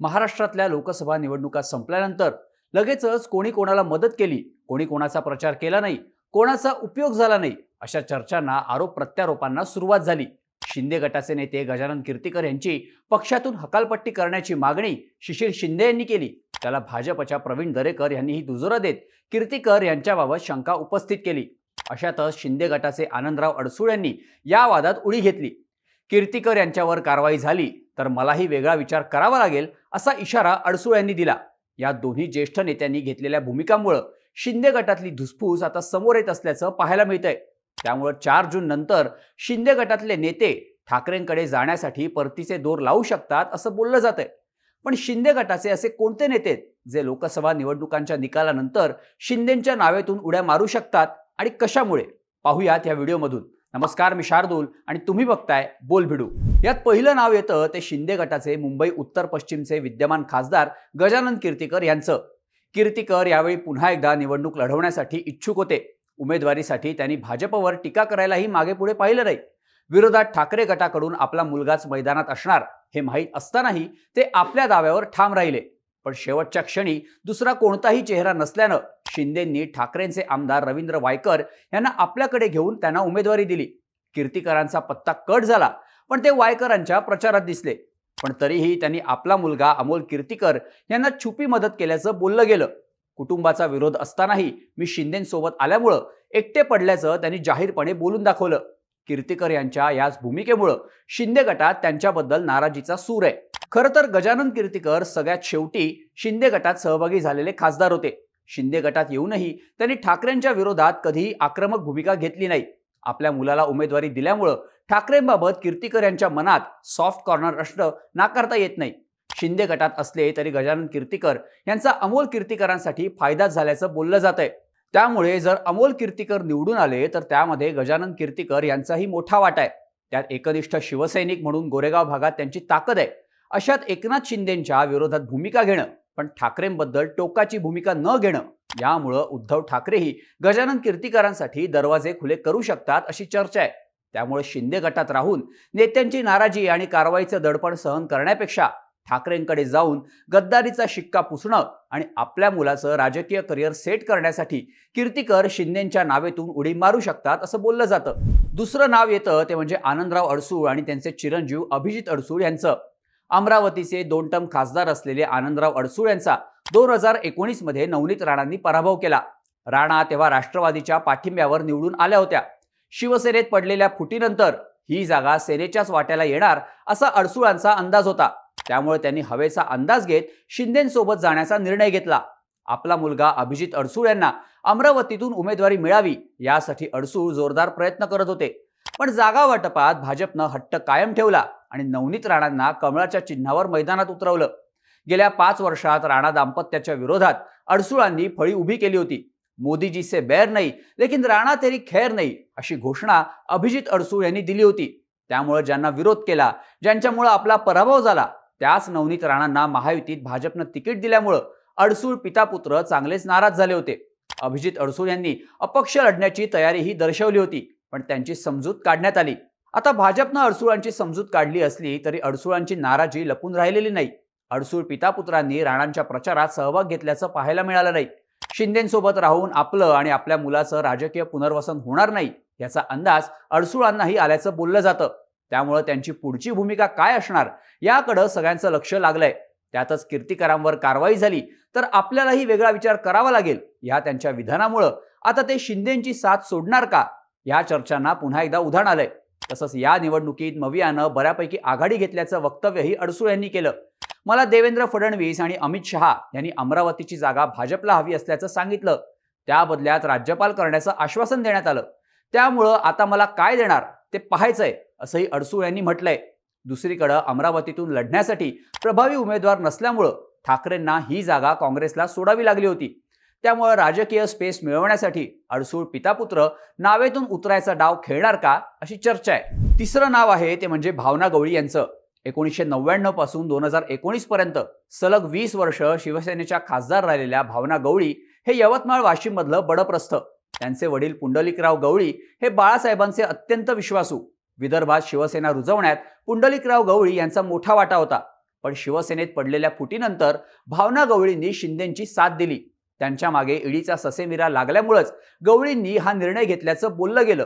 महाराष्ट्रातल्या लोकसभा निवडणुका संपल्यानंतर लगेचच कोणी कोणाला मदत केली कोणी कोणाचा प्रचार केला नाही कोणाचा उपयोग झाला नाही अशा चर्चांना आरोप प्रत्यारोपांना सुरुवात झाली. शिंदे गटाचे नेते गजानन कीर्तीकर यांची पक्षातून हकालपट्टी करण्याची मागणी शिशिर शिंदे यांनी केली. त्याला भाजपच्या प्रवीण दरेकर यांनीही दुजोरा देत कीर्तीकर यांच्याबाबत शंका उपस्थित केली. अशातच शिंदे गटाचे आनंदराव अडसूळ यांनी या वादात उडी घेतली. कीर्तीकर यांच्यावर कारवाई झाली तर मलाही वेगळा विचार करावा लागेल असा इशारा अडसूळ यांनी दिला. या दोन्ही ज्येष्ठ नेत्यांनी घेतलेल्या भूमिकांमुळे शिंदे गटातली धुसफूस आता समोर येत असल्याचं पाहायला मिळतंय. त्यामुळे चार जून नंतर शिंदे गटातले नेते ठाकरेंकडे जाण्यासाठी परतीचे दोर लावू शकतात असं बोललं जात आहे पण शिंदे गटाचे असे कोणते नेते जे लोकसभा निवडणुकांच्या निकालानंतर शिंदेच्या नावेतून उड्या मारू शकतात आणि कशामुळे? पाहूयात या व्हिडिओमधून. नमस्कार मी शार्दूल आणि तुम्ही बघताय बोल भिडू. यात पहिलं नाव येतं ते शिंदे गटाचे मुंबई उत्तर पश्चिमचे विद्यमान खासदार गजानन कीर्तीकर यांचं. कीर्तीकर यावेळी पुन्हा एकदा निवडणूक लढवण्यासाठी इच्छुक होते. उमेदवारीसाठी त्यांनी भाजपवर टीका करायलाही मागे पुढे पाहिलं नाही. विरोधात ठाकरे गटाकडून आपला मुलगाच मैदानात असणार हे माहीत असतानाही ते आपल्या दाव्यावर ठाम राहिले. पण शेवटच्या क्षणी दुसरा कोणताही चेहरा नसल्यानं शिंदेंनी ठाकरेंचे आमदार रवींद्र वायकर यांना आपल्याकडे घेऊन त्यांना उमेदवारी दिली. कीर्तिकरांचा पत्ता कट झाला पण ते वायकरांच्या प्रचारात दिसले. पण तरीही त्यांनी आपला मुलगा अमोल कीर्तिकर यांना छुपी मदत केल्याचं बोललं गेलं. कुटुंबाचा विरोध असतानाही मी शिंदेंसोबत आल्यामुळं एकटे पडल्याचं त्यांनी जाहीरपणे बोलून दाखवलं. कीर्तीकर यांच्या याच भूमिकेमुळं शिंदे गटात त्यांच्याबद्दल नाराजीचा सूर आहे. खरं तर गजानन कीर्तीकर सगळ्यात शेवटी शिंदे गटात सहभागी झालेले खासदार होते. शिंदे गटात येऊनही त्यांनी ठाकरेंच्या विरोधात कधीही आक्रमक भूमिका घेतली नाही. आपल्या मुलाला उमेदवारी दिल्यामुळं ठाकरेंबाबत कीर्तीकर यांच्या मनात सॉफ्ट कॉर्नर असणं नाकारता येत नाही. शिंदे गटात असले तरी गजानन कीर्तीकर यांचा अमोल कीर्तीकरांसाठी फायदाच झाल्याचं बोललं जात आहे त्यामुळे जर अमोल कीर्तीकर निवडून आले तर त्यामध्ये गजानन कीर्तीकर यांचाही मोठा वाटा आहे. त्यात एकनिष्ठ शिवसैनिक म्हणून गोरेगाव भागात त्यांची ताकद आहे. अशात एकनाथ शिंदेच्या विरोधात भूमिका घेणं पण ठाकरेंबद्दल टोकाची भूमिका न घेणं यामुळं उद्धव ठाकरेही गजानन कीर्तीकरांसाठी दरवाजे खुले करू शकतात अशी चर्चा आहे. त्यामुळे शिंदे गटात राहून नेत्यांची नाराजी आणि कारवाईचं दडपण सहन करण्यापेक्षा ठाकरेंकडे जाऊन गद्दारीचा शिक्का पुसणं आणि आपल्या मुलाचं राजकीय करिअर सेट करण्यासाठी कीर्तिकर शिंदेच्या नावेतून उडी मारू शकतात असं बोललं जातं. दुसरं नाव येतं ते म्हणजे आनंदराव अडसूळ आणि त्यांचे चिरंजीव अभिजित अडसूळ यांचं. अमरावतीचे दोन टर्म खासदार असलेले आनंदराव अडसूळ यांचा दोन हजार एकोणीसमध्ये नवनीत राणांनी पराभव केला. राणा तेव्हा राष्ट्रवादीच्या पाठिंब्यावर निवडून आल्या होत्या. शिवसेनेत पडलेल्या फुटीनंतर ही जागा सेनेच्याच वाट्याला येणार असा अडसूळांचा अंदाज होता. त्यामुळे त्यांनी हवेचा अंदाज घेत शिंदेसोबत जाण्याचा निर्णय घेतला. आपला मुलगा अभिजित अडसूळ यांना अमरावतीतून उमेदवारी मिळावी यासाठी अडसूळ जोरदार प्रयत्न करत होते. पण जागा वाटपात भाजपनं हट्ट कायम ठेवला आणि नवनीत राणांना कमळाच्या चिन्हावर मैदानात उतरवलं. गेल्या पाच वर्षात राणा दाम्पत्याच्या विरोधात अडसुळांनी फळी उभी केली होती. मोदीजी से बैर नाही लेकिन राणा तेरी खैर नाही अशी घोषणा अभिजित अडसूळ यांनी दिली होती. त्यामुळे ज्यांना विरोध केला ज्यांच्यामुळे आपला पराभव झाला त्याच नवनीत राणांना महायुतीत भाजपनं तिकीट दिल्यामुळं अडसूळ पितापुत्र चांगलेच नाराज झाले होते. अभिजित अडसूळ यांनी अपक्ष लढण्याची तयारीही दर्शवली होती पण त्यांची समजूत काढण्यात आली. आता भाजपनं अडसूळांची समजूत काढली असली तरी अडसूळांची नाराजी लपून राहिलेली नाही. अडसूळ पितापुत्रांनी राणांच्या प्रचारात सहभाग घेतल्याचं पाहायला मिळालं नाही. शिंदेसोबत राहून आपलं आणि आपल्या मुलाचं राजकीय पुनर्वसन होणार नाही याचा अंदाज अडसूळांनाही आल्याचं बोललं जातं. त्यामुळं त्यांची पुढची भूमिका काय असणार याकडं सगळ्यांचं लक्ष लागलंय. त्यातच कीर्तिकरांवर कारवाई झाली तर आपल्यालाही वेगळा विचार करावा लागेल. या त्यांच्या विधानामुळं. आता ते शिंदेची साथ सोडणार का? या चर्चांना पुन्हा एकदा उधाण आलंय. तसंच या निवडणुकीत मवियानं बऱ्यापैकी आघाडी घेतल्याचं वक्तव्यही अडसूळ यांनी केलं. मला देवेंद्र फडणवीस आणि अमित शहा यांनी अमरावतीची जागा भाजपला हवी असल्याचं सांगितलं. त्या बदल्यात राज्यपाल करण्याचं आश्वासन देण्यात आलं. त्यामुळं आता मला काय देणार? ते पाहायचंय. असंही अडसूळ यांनी म्हटलंय. दुसरीकडं अमरावतीतून लढण्यासाठी प्रभावी उमेदवार नसल्यामुळं ठाकरेंना ही जागा काँग्रेसला सोडावी लागली होती. त्यामुळे राजकीय स्पेस मिळवण्यासाठी अडसूळ पितापुत्र नावेतून उतरायचा डाव खेळणार का अशी चर्चा आहे. तिसरं नाव आहे ते म्हणजे भावना गवळी यांचं. एकोणीसशे नव्याण्णवपासून दोन हजार एकोणीस पर्यंत सलग वीस वर्ष शिवसेनेच्या खासदार राहिलेल्या भावना गवळी हे यवतमाळ वाशिममधलं बडप्रस्थ. त्यांचे वडील पुंडलिकराव गवळी हे बाळासाहेबांचे अत्यंत विश्वासू. विदर्भात शिवसेना रुजवण्यात पुंडलिकराव गवळी यांचा मोठा वाटा होता. पण शिवसेनेत पडलेल्या फुटीनंतर भावना गवळींनी शिंदेंची साथ दिली. त्यांच्या मागे ईडीचा ससेमिरा लागल्यामुळंच गवळींनी हा निर्णय घेतल्याचं बोललं गेलं.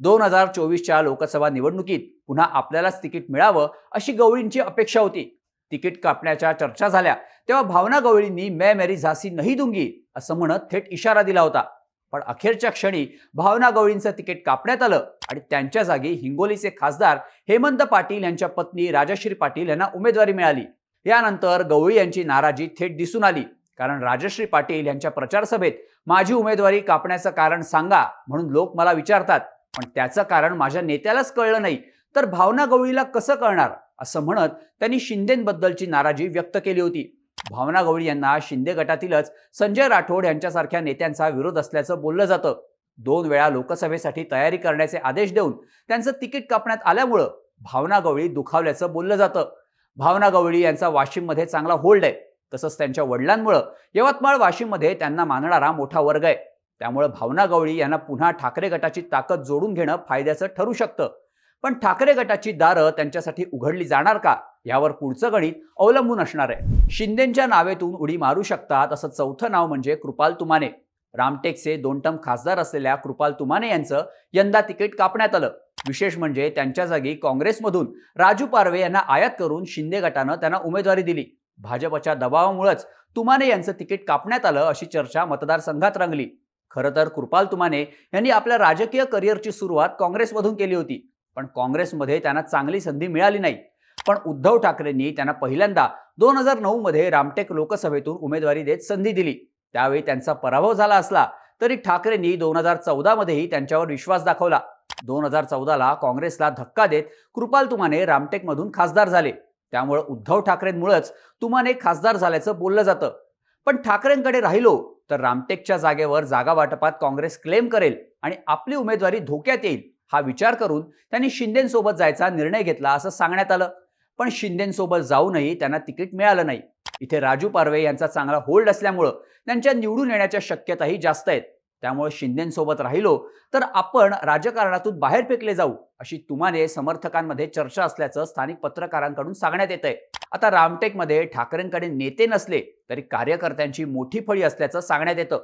दोन हजार चोवीसच्या लोकसभा निवडणुकीत पुन्हा आपल्यालाच तिकीट मिळावं अशी गवळींची अपेक्षा होती. तिकीट कापण्याच्या चर्चा झाल्या तेव्हा भावना गवळींनी मैं मेरी झासी नाही दुंगी असं म्हणत थेट इशारा दिला होता. पण अखेरच्या क्षणी भावना गवळींचं तिकीट कापण्यात आलं आणि त्यांच्या जागी हिंगोलीचे खासदार हेमंत पाटील यांच्या पत्नी राजश्री पाटील यांना उमेदवारी मिळाली. यानंतर गवळी यांची नाराजी थेट दिसून आली. कारण राजश्री पाटील यांच्या प्रचार सभेत माझी उमेदवारी कापण्याचं कारण सांगा म्हणून लोक मला विचारतात. पण त्याचं कारण माझ्या नेत्यालाच कळलं नाही. तर भावना गवळीला कसं कळणार? असं म्हणत त्यांनी शिंदेबद्दलची नाराजी व्यक्त केली होती. भावना गवळी यांना शिंदे गटातीलच संजय राठोड यांच्यासारख्या नेत्यांचा विरोध असल्याचं बोललं जातं. दोन वेळा लोकसभेसाठी तयारी करण्याचे आदेश देऊन त्यांचं तिकीट कापण्यात आल्यामुळं भावना गवळी दुखावल्याचं बोललं जातं. भावना गवळी यांचा वाशिममध्ये चांगला होल्ड आहे. तसंच त्यांच्या वडिलांमुळं यवतमाळ वाशिममध्ये त्यांना मानणारा मोठा वर्ग आहे. त्यामुळे भावना गवळी यांना पुन्हा ठाकरे गटाची ताकद जोडून घेणं फायद्याचं ठरू शकतं. पण ठाकरे गटाची दारं त्यांच्यासाठी उघडली जाणार का? यावर पुढचं गणित अवलंबून असणार आहे. शिंदेच्या नावेतून उडी मारू शकतात असं चौथं नाव म्हणजे कृपाल तुमाने. रामटेकचे दोन टर्म खासदार असलेल्या कृपाल तुमाने यांचं यंदा तिकीट कापण्यात आलं. विशेष म्हणजे त्यांच्या जागी काँग्रेसमधून राजू पारवे यांना आयात करून शिंदे गटानं त्यांना उमेदवारी दिली. भाजपच्या दबावामुळेच तुमाने यांचं तिकीट कापण्यात आलं अशी चर्चा मतदारसंघात रंगली. खरं तर कृपाल तुमाने यांनी आपल्या राजकीय करिअरची सुरुवात काँग्रेसमधून केली होती. पण काँग्रेसमध्ये त्यांना चांगली संधी मिळाली नाही. पण उद्धव ठाकरेंनी त्यांना पहिल्यांदा दोन हजार नऊ मध्ये रामटेक लोकसभेतून उमेदवारी देत संधी दिली. त्यावेळी त्यांचा पराभव झाला असला तरी ठाकरेंनी दोन हजार चौदा मध्येही त्यांच्यावर विश्वास दाखवला. दोन हजार चौदाला काँग्रेसला धक्का देत कृपाल तुमाने रामटेकमधून खासदार झाले. त्यामुळे उद्धव ठाकरेंमुळेच तुमाने खासदार झाल्याचं बोललं जातं. पण ठाकरेंकडे राहिलो तर रामटेकच्या जागेवर जागा वाटपात काँग्रेस क्लेम करेल आणि आपली उमेदवारी धोक्यात येईल हा विचार करून त्यांनी शिंदेसोबत जायचा निर्णय घेतला असं सांगण्यात आलं. पण शिंदेसोबत जाऊनही त्यांना तिकीट मिळालं नाही. इथे राजू पारवे यांचा चांगला होल्ड असल्यामुळं त्यांच्या निवडून येण्याच्या शक्यताही जास्त आहेत. त्यामुळे शिंदेसोबत राहिलो तर आपण राजकारणातून बाहेर फेकले जाऊ अशी तुमाने समर्थकांमध्ये चर्चा असल्याचं स्थानिक पत्रकारांकडून सांगण्यात येत आहे आता रामटेकमध्ये ठाकरेंकडे नेते नसले तरी कार्यकर्त्यांची मोठी फळी असल्याचं सांगण्यात येतं.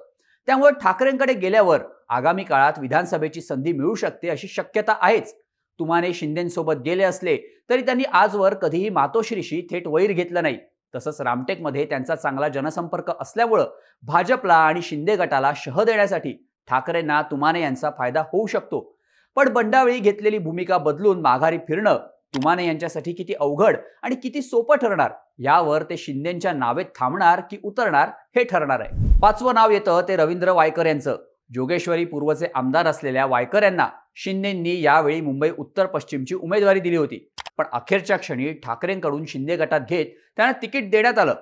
त्यामुळे ठाकरेंकडे गेल्यावर आगामी काळात विधानसभेची संधी मिळू शकते अशी शक्यता आहेच. तुमाने शिंदेसोबत गेले असले तरी त्यांनी आजवर कधीही मातोश्रीशी थेट वैर घेतलं नाही. तसंच रामटेकमध्ये त्यांचा चांगला जनसंपर्क असल्यामुळं भाजपला आणि शिंदे गटाला शह देण्यासाठी ठाकरेंना तुमाने यांचा फायदा होऊ शकतो. पण बंडावेळी घेतलेली भूमिका बदलून माघारी फिरणं तुमाने यांच्यासाठी किती अवघड आणि किती सोपं ठरणार यावर ते शिंदेच्या नावेत थांबणार की उतरणार हे ठरणार आहे. पाचवं नाव येतं ते रवींद्र वायकर यांचं. जोगेश्वरी पूर्वचे आमदार असलेल्या वायकर यांना शिंदेंनी यावेळी मुंबई उत्तर पश्चिमची उमेदवारी दिली होती. पण अखेरच्या क्षणी ठाकरेंकडून शिंदे गटात घेत त्यांना तिकीट देण्यात आलं.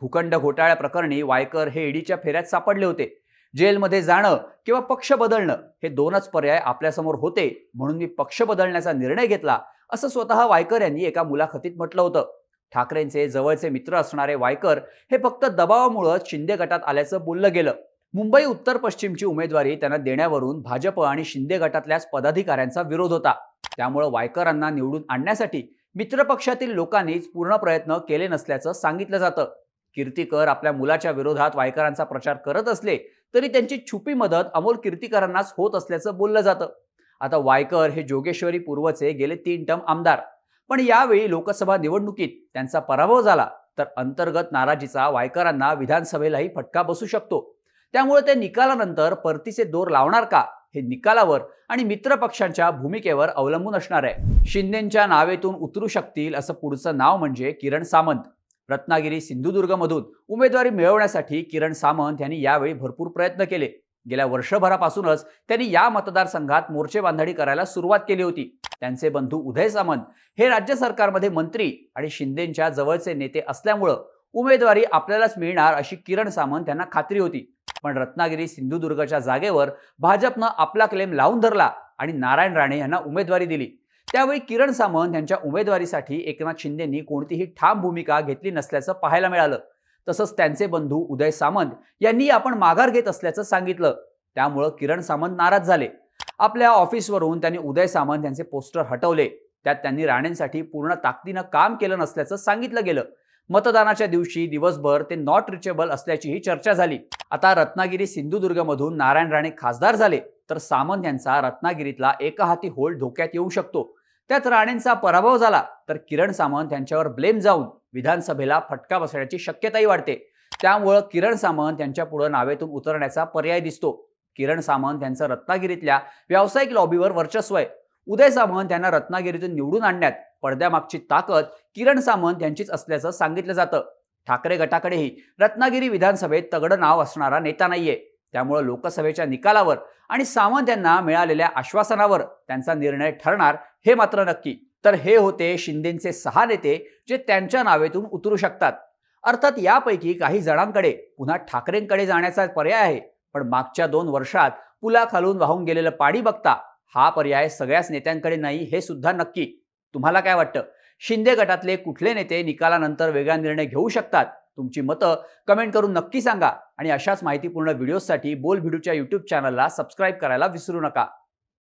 भूखंड घोटाळ्या प्रकरणी वायकर हे ईडीच्या फेऱ्यात सापडले होते. जेलमध्ये जाणं किंवा पक्ष बदलणं हे दोनच पर्याय आपल्यासमोर होते म्हणून मी पक्ष बदलण्याचा निर्णय घेतला असं स्वतः वायकर यांनी एका मुलाखतीत म्हटलं होतं. ठाकरेंचे जवळचे मित्र असणारे वायकर हे फक्त दबावामुळं शिंदे गटात आल्याचं बोललं गेलं. मुंबई उत्तर पश्चिमची उमेदवारी त्यांना देण्यावरून भाजप आणि शिंदे गटातल्याच पदाधिकाऱ्यांचा विरोध होता. त्यामुळं वायकरांना निवडून आणण्यासाठी मित्रपक्षातील लोकांनीच पूर्ण प्रयत्न केले नसल्याचं सांगितलं जातं. कीर्तीकर आपल्या मुलाच्या विरोधात वायकरांचा प्रचार करत असले तरी त्यांची छुपी मदत अमोल कीर्तीकरांनाच होत असल्याचं बोललं जातं. आता वायकर हे जोगेश्वरी पूर्वचे गेले तीन टर्म आमदार. पण यावेळी लोकसभा निवडणुकीत त्यांचा पराभव झाला तर अंतर्गत नाराजीचा वायकरांना विधानसभेलाही फटका बसू शकतो. त्यामुळे ते निकालानंतर परतीचे दोर लावणार का हे निकालावर आणि मित्र पक्षांच्या भूमिकेवर अवलंबून असणार आहे. शिंदेच्या नावेतून उतरू शकतील असं पुढचं नाव म्हणजे किरण सामंत. रत्नागिरी सिंधुदुर्गमधून उमेदवारी मिळवण्यासाठी किरण सामंत यांनी यावेळी भरपूर प्रयत्न केले. गेल्या वर्षभरापासूनच त्यांनी या मतदारसंघात मोर्चे बांधणी करायला सुरुवात केली होती. त्यांचे बंधू उदय सामंत हे राज्य सरकारमध्ये मंत्री आणि शिंदेच्या जवळचे नेते असल्यामुळं उमेदवारी आपल्यालाच मिळणार अशी किरण सामंत यांना खात्री होती. पण रत्नागिरी सिंधुदुर्गच्या जागेवर भाजपनं आपला क्लेम लावून धरला आणि नारायण राणे यांना उमेदवारी दिली. त्यावेळी किरण सामंत यांच्या उमेदवारीसाठी एकनाथ शिंदेंनी कोणतीही ठाम भूमिका घेतली नसल्याचं पाहायला मिळालं. तसंच त्यांचे बंधू उदय सामंत यांनी आपण माघार घेत असल्याचं सांगितलं. त्यामुळं किरण सामंत नाराज झाले. आपल्या ऑफिसवरून त्यांनी उदय सामंत यांचे पोस्टर हटवले. त्यात त्यांनी राणेंसाठी पूर्ण ताकदीनं काम केलं नसल्याचं सांगितलं गेलं. मतदानाच्या दिवशी दिवसभर ते नॉट रिचेबल असल्याचीही चर्चा झाली. आता रत्नागिरी सिंधुदुर्गमधून नारायण राणे खासदार झाले तर सामंत यांचा रत्नागिरीतला एकहाती होल धोक्यात येऊ शकतो. त्यात राणेंचा पराभव झाला तर किरण सामंत यांच्यावर ब्लेम जाऊन विधानसभेला फटका बसण्याची शक्यताही वाढते. त्यामुळं किरण सामंत यांच्या पुढे नावेतून उतरण्याचा पर्याय दिसतो. किरण सामंत यांचं रत्नागिरीतल्या व्यावसायिक लॉबीवर वर्चस्व आहे. उदय सामंत यांना रत्नागिरीतून निवडून आणण्यात पडद्यामागची ताकद किरण सामंत यांचीच असल्याचं सांगितलं जातं. ठाकरे गटाकडेही रत्नागिरी विधानसभेत तगडं नाव असणारा नेता नाहीये. त्यामुळं लोकसभेच्या निकालावर आणि सामंत यांना मिळालेल्या आश्वासनावर त्यांचा निर्णय ठरणार हे मात्र नक्की. तर हे होते शिंदेचे सहा नेते जे त्यांच्या नावेतून उतरू शकतात. अर्थात यापैकी काही जणांकडे पुन्हा ठाकरेंकडे जाण्याचा पर्याय आहे. पण मागच्या दोन वर्षात पुलाखालून वाहून गेलेलं पाणी बघता हा पर्याय सगळ्याच नेत्यांकडे नाही हे सुद्धा नक्की. तुम्हाला काय वाटतं? शिंदे गटातले कुठले नेते निकालानंतर वेगळा निर्णय घेऊ शकतात? तुमची मतं कमेंट करून नक्की सांगा आणि अशाच माहितीपूर्ण व्हिडिओसाठी बोल भिडूच्या यूट्यूब चॅनलला सबस्क्राईब करायला विसरू नका.